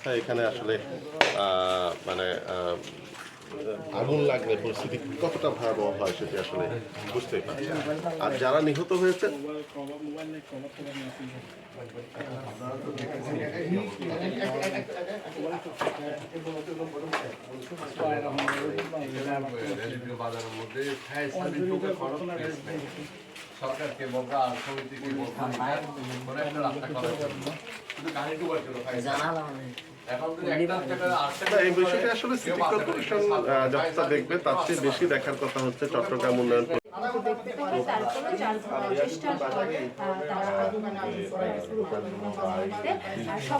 অবস্থায় এখানে আসলে মানে আগুন লাগলে পরিস্থিতি কতটা ভয়াবহ হয় সেটি আসলে বুঝতেই পারছি আর যারা নিহত হয়েছে? বাজারের মধ্যে। সরকারকে বলব আর সমিতিকে বলব। রাস্তা করার জন্য শুধু গাড়ি ডুবার জন্য ফায়ার সার্ভিস। এখন যদি একটা টাকা আট টাকা না, এই বিষয়টা আসলে সিটি কর্পোরেশন আহ, যতটা দেখবে তার চেয়ে বেশি দেখার কথা হচ্ছে চট্টগ্রাম উন্নয়ন দেখতে পারে তারপরে চার চেষ্টার পর আহ, তারা আগুন নিয়ন্ত্রণে শুরু করে দিতে আর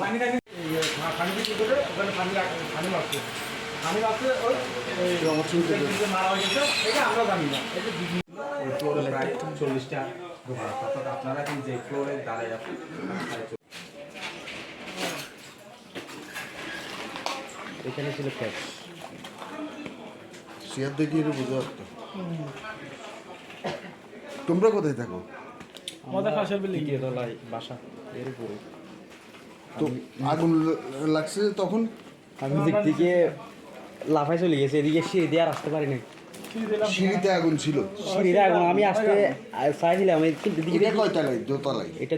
পানি করে? ওখানে পানি পানি মারছে পানি মারছে ওই মারা এটা আমরা জানি না। এটা ফ্লোরে প্রায় চল্লিশটা দোকান অর্থাৎ আপনারা কি যে ফ্লোরে দাঁড়ায় আছেন এখানে ছিল ক্যাশ শেয়ার দেখিয়ে বুঝতে পারতো তোমরা কোথায় থাকো? আমাদের পাশের বিল্ডিং দ্বিতীয় তলায় বাসা এর উপরে। তো আগুন লাগছে তখন? আমি দিক থেকে লাফাই চলে গেছে এদিকে সিঁড়ি দিয়ে আর আসতে পারি না সিঁড়িতে আগুন ছিল। সিঁড়িতে এখন আমি আসতে চাইছিলাম আমি কিন্তু দিকে এটা কয়তলায়? দোতলায়? এটা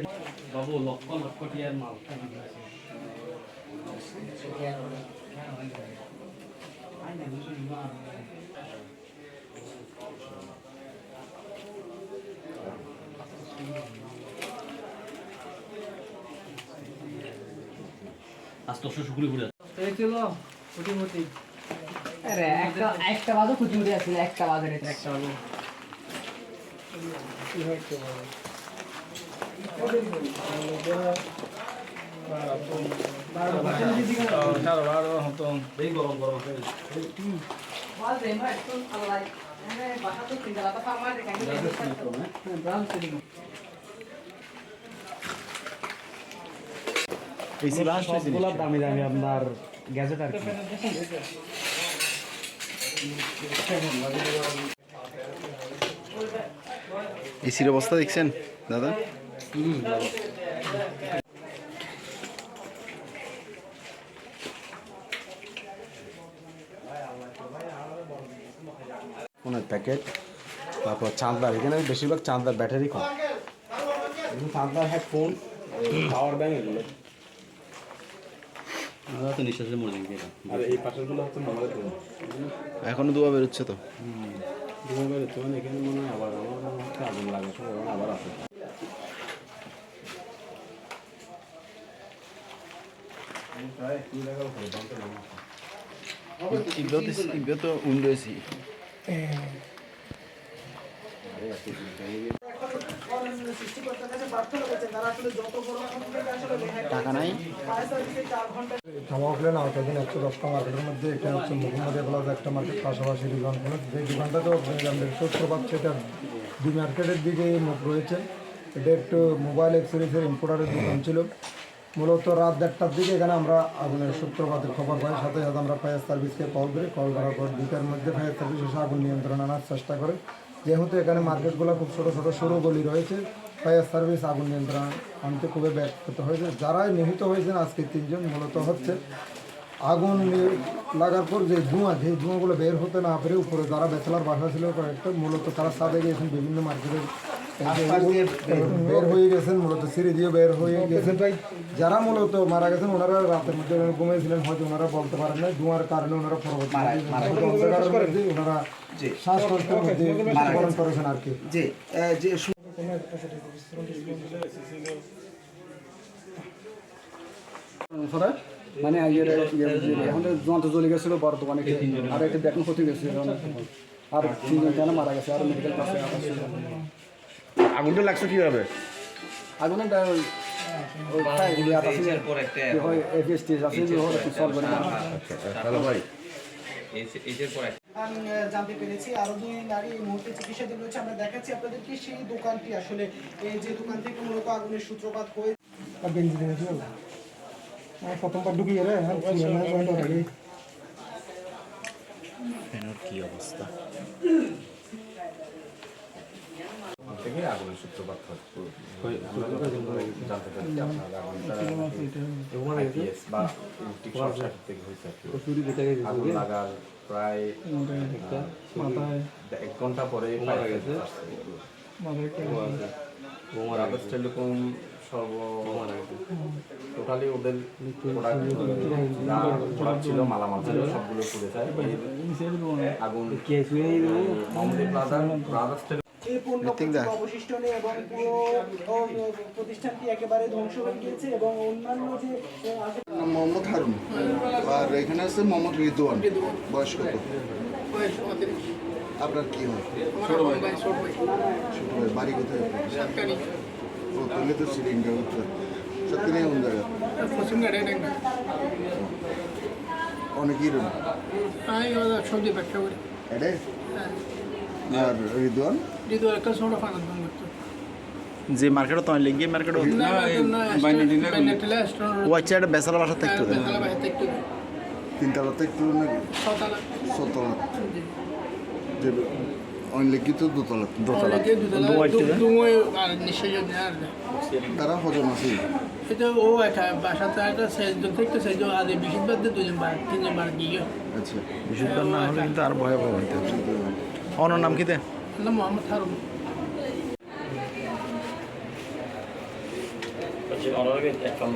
বাবু লক্ষ লক্ষ টিয়ার মাল। আস্তে আস্তে শুকুরি ঘুরে আরে একটা একটা বাজে খুঁজে উঠে আসছিল একটা একটা সবগুলো দামি দামি আপনার গ্যাজেট আর কি। এসির অবস্থা দেখছেন দাদা? ফোনের প্যাকেট তারপর চাঁদদার এখানে বেশিরভাগ চাঁদদার ব্যাটারি কম। চাঁদদার হেডফোন পাওয়ার ব্যাংক এগুলো। তো নিঃশ্বাসে মরে যাই আর এই পাশেরগুলো হচ্ছে এখনও দুয়া বেরোচ্ছে তো। দুবার বেরোচ্ছে মানে এখানে মনে হয় আবার আমার হচ্ছে আগুন লাগে আবার টাকা নাই। জামা খুলে না ওটা দিন একশো দশটা মার্কেটের মধ্যে এটা হচ্ছে মোহাম্মদিয়া প্লাজা একটা মার্কেট পাশাপাশি দোকান যে দোকানটা তো সূত্রপাত সেটা দুই মার্কেটের দিকে মুখ রয়েছে। এটা একটু মোবাইল এক্সেসরিজের ইম্পোর্টারের দোকান ছিল। মূলত রাত দেড়টার দিকে এখানে আমরা আগুনের সূত্রপাতের খবর পাই। সাথে সাথে আমরা ফায়ার সার্ভিসকে কল করি। কল করার পর দুইটার মধ্যে ফায়ার সার্ভিস এসে আগুন নিয়ন্ত্রণ আনার চেষ্টা করে। যেহেতু এখানে মার্কেটগুলো খুব ছোটো ছোটো, সরু গলি রয়েছে ফায়ার সার্ভিস আগুন নিয়ন্ত্রণ আনতে খুবই ব্যর্থ হয়েছে। যারাই নিহত হয়েছেন, আজকে তিনজন মূলত হচ্ছে। আগুন লাগার পর যে ধোঁয়া, যে ধোঁয়াগুলো বের হতে না পেরে উপরে যারা ব্যাচেলার বাসা ছিল কয়েকটা, মূলত তারা সাদে গিয়েছেন বিভিন্ন মার্কেটের বের হয়ে গেছেন মূলত সিঁড়ি দিয়ে বের হয়ে গেছেন। তাই যারা মূলত মারা গেছেন ওনারা রাতের মধ্যে ঘুমিয়েছিলেন হয়তো ওনারা বলতে পারেন না ধোঁয়ার কারণে ওনারা পরবর্তী ওনারা শ্বাসকষ্টের মধ্যে মৃত্যুবরণ করেছেন আর কি। যে যে মানে এখন তো যন্ত্র চলে গেছিল বড় দোকানে আর একটা দেখুন ক্ষতি গেছে আর তিনজন কেন মারা গেছে? আর মেডিকেল কাছে আগুনটা লাগছে কীভাবে? আগুনে এফএসটি আছে। সলভ করে হ্যালো ভাই। আমি জানতে পেরেছি আরও দুই নারী এই মুহূর্তে চিকিৎসাধীন রয়েছে। আমরা দেখাচ্ছি আপনাদেরকে সেই দোকানটি আসলে। এই যে দোকান থেকে মূলত আগুনের সূত্রপাত হয়ে প্রথমবার ঢুকিয়ে রে হ্যাঁ হয়ে গেছে থেকে আগুনের সূত্রপাত হয় জানতে পারছি আপনার আগুনটা IPS বা ইলেকট্রিক শর্ট সার্কিট থেকে হয়েছে আগুন লাগার প্রায় এক ঘণ্টা পরে ফায়ার গেছে টেলিকম সর্ব টোটালি ওদের ছিল মালামাল ছিল সবগুলো পুড়ে যায় আগুন প্লাজা ব্রাদার্স এই অবশিষ্ট নেই এবং পুরো প্রতিষ্ঠানটি একেবারে ধ্বংস হয়ে গিয়েছে এবং অন্যান্য যে মোহাম্মদ হারুন। আর এখানে আছে মোহাম্মদ রিদওয়ান বয়স কত আপনার কি হয়? ছোট ভাই। বাড়ি কোথায়? ও তাহলে তো সিলিন্ডার উত্তর। সত্যি কোন জায়গা অনেকই রুম সবজি ব্যবসা করি। এডে আর রিদওয়ান? একটা ছোট যে মার্কেটে তো লিঙ্গি মার্কেটে ও আচ্ছা এটা বেসালা বাসা থাকতো তিনতলাতে একটু নাকি ছতলা। যে অনেক তো দোতলা দোতলা। তারা হজম আছে। এটা ও একটা একটা সেজন থেকে সেজন আগে বেশিরভাগ দুজন তিনজন বার গিয়ে। আচ্ছা। বিশুদ্ধ না হলে কিন্তু আর ভয়াবহ হইতে অনর নাম কিতে নাম মোহাম্মদ হারুন। এক কাম